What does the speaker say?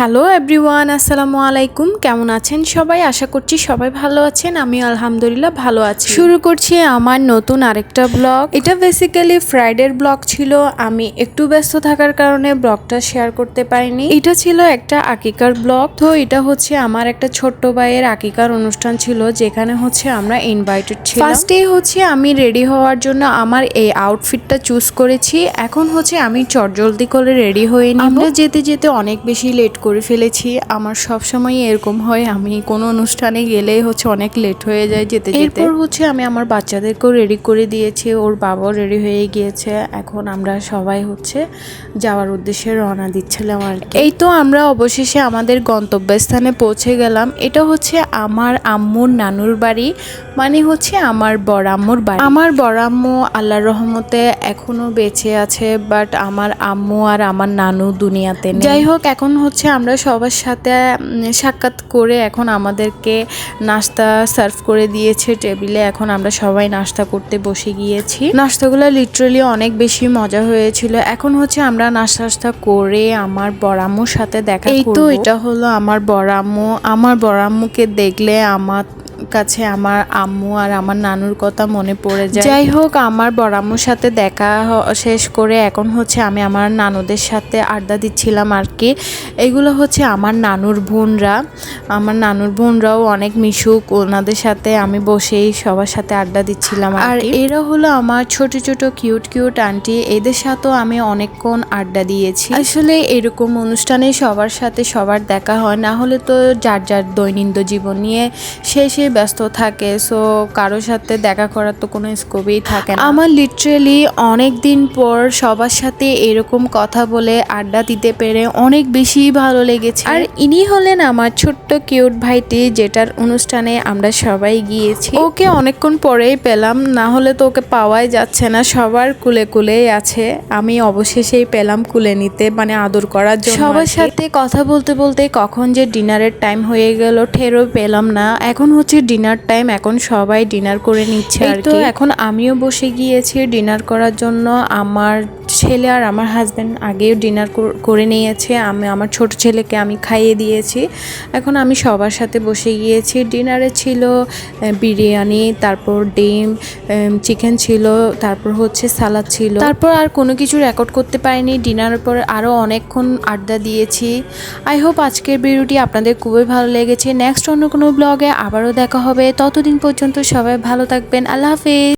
Hello everyone, আসসালামু আলাইকুম। কেমন আছেন সবাই? আশা করছি সবাই ভালো আছেন। আমি আলহামদুলিল্লাহ ভালো আছি। শুরু করছি আমার নতুন আরেকটা ব্লগ। এটা বেসিক্যালি ফ্রাইডের ব্লগ ছিল। আমি একটু ব্যস্ত থাকার কারণে ব্লগটা শেয়ার করতে পারিনি। এটা ছিল একটা আকিকার ব্লগ। তো এটা হচ্ছে আমার একটা ছোট্ট ভাইয়ের আকিকার অনুষ্ঠান ছিল, যেখানে হচ্ছে আমরা ইনভাইটেড ছিলাম। ফার্স্টে হচ্ছে আমি রেডি হওয়ার জন্য আমার এই আউটফিটটা চুজ করেছি। এখন হচ্ছে আমি চটজলদি করে রেডি হয়ে আমরা যেতে যেতে অনেক বেশি লেট করে ফেলেছি। আমার সব সময় এরকম হয়। আমি কোনো অনুষ্ঠানে গেলেই হচ্ছে অনেক লেট হয়ে যায় যেতে যেতে। হচ্ছে আমি আমার বাচ্চাদেরকেও রেডি করে দিয়েছি। ওর বাবাও রেডি হয়ে গিয়েছে। এখন আমরা সবাই হচ্ছে যাওয়ার উদ্দেশ্যে রওনা দিচ্ছিলাম আর এই তো আমরা অবশেষে আমাদের গন্তব্যস্থানে পৌঁছে গেলাম। এটা হচ্ছে আমার আম্মুর নানুর বাড়ি মানে হচ্ছে আমার বড় আম্মুর বাড়ি। আমার বড় আম্মু আল্লাহর রহমতে এখনও বেঁচে আছে বাট আমার আম্মু আর আমার নানু দুনিয়াতে যাই হোক এখন হচ্ছে আমরা সবার সাথে সাক্ষাৎ করে এখন আমাদেরকে নাস্তা সার্ভ করে দিয়েছে টেবিলে। এখন আমরা সবাই নাস্তা করতে বসে গিয়েছি। নাস্তাগুলো লিটারালি অনেক বেশি মজা হয়েছিল। এখন হচ্ছে আমরা নাস্তা টাস্তা করে আমার বড়াম্মুর সাথে দেখা এই তো এটা হলো আমার বড়াম্মু আমার বড়াম্মুকে দেখলে আমার কাছে আমার আম্মু আর আমার নানুর কথা মনে পড়ে যায়। যাই হোক আমার বড়াম্মুর সাথে দেখা শেষ করে এখন হচ্ছে আমি আমার নানুদের সাথে আড্ডা দিচ্ছিলাম আর কি। এগুলো হচ্ছে আমার নানুর বোনরা। আমার নানুর বোনরাও অনেক মিশুক ওনাদের সাথে আমি বসেই সবার সাথে আড্ডা দিচ্ছিলাম আর এরা হলো আমার ছোট ছোট কিউট কিউট আন্টি এদের সাথেও আমি অনেকক্ষণ আড্ডা দিয়েছি। আসলে এরকম অনুষ্ঠানে সবার সাথে সবার দেখা হয় না হলে তো যার যার দৈনন্দিন জীবন নিয়ে সে সে ব্যস্ত থাকে সো কারোর সাথে দেখা করার তো কোনো স্কোপই থাকে না। আমার লিটারেলি অনেক দিন পর সবার সাথে এরকম কথা বলে আড্ডা দিতে পেরে অনেক বেশি ভালো লেগেছে। আর ইনি হলেন আমার ছোট্ট কিউট ভাইটি যেটার অনুষ্ঠানে আমরা সবাই গিয়েছি। ওকে অনেকক্ষণ পরেই পেলাম না হলে তো ওকে পাওয়াই যাচ্ছে না সবার কুলে কুলেই আছে। আমি অবশেষেই পেলাম কুলে নিতে মানে আদর করার জন্য সবার সাথে কথা বলতে বলতে কখন যে ডিনারের টাইম হয়ে গেল ঠেরও পেলাম না। এখন হচ্ছে ডিনার টাইম এখন সবাই ডিনার করে নিচ্ছে আর তো এখন আমিও বসে গিয়েছি ডিনার করার জন্য। আমার ছেলে আর আমার হাজব্যান্ড আগেও ডিনার করে নিয়েছে। আমি, আমার ছোট ছেলেকে আমি খাইয়ে দিয়েছি। এখন আমি সবার সাথে বসে গিয়েছি। ডিনারে ছিল বিরিয়ানি, তারপর ডিম চিকেন ছিল, তারপর হচ্ছে সালাদ ছিল। তারপর আর কোনো কিছু রেকর্ড করতে পারিনি। ডিনারের পর আরও অনেকক্ষণ আড্ডা দিয়েছি। আই হোপ আজকের ভিডিওটি আপনাদের খুবই ভালো লেগেছে। নেক্সট অন্য কোনো ব্লগে আবারও দেখা হবে। ততদিন পর্যন্ত সবাই ভালো থাকবেন। আল্লাহ হাফেজ।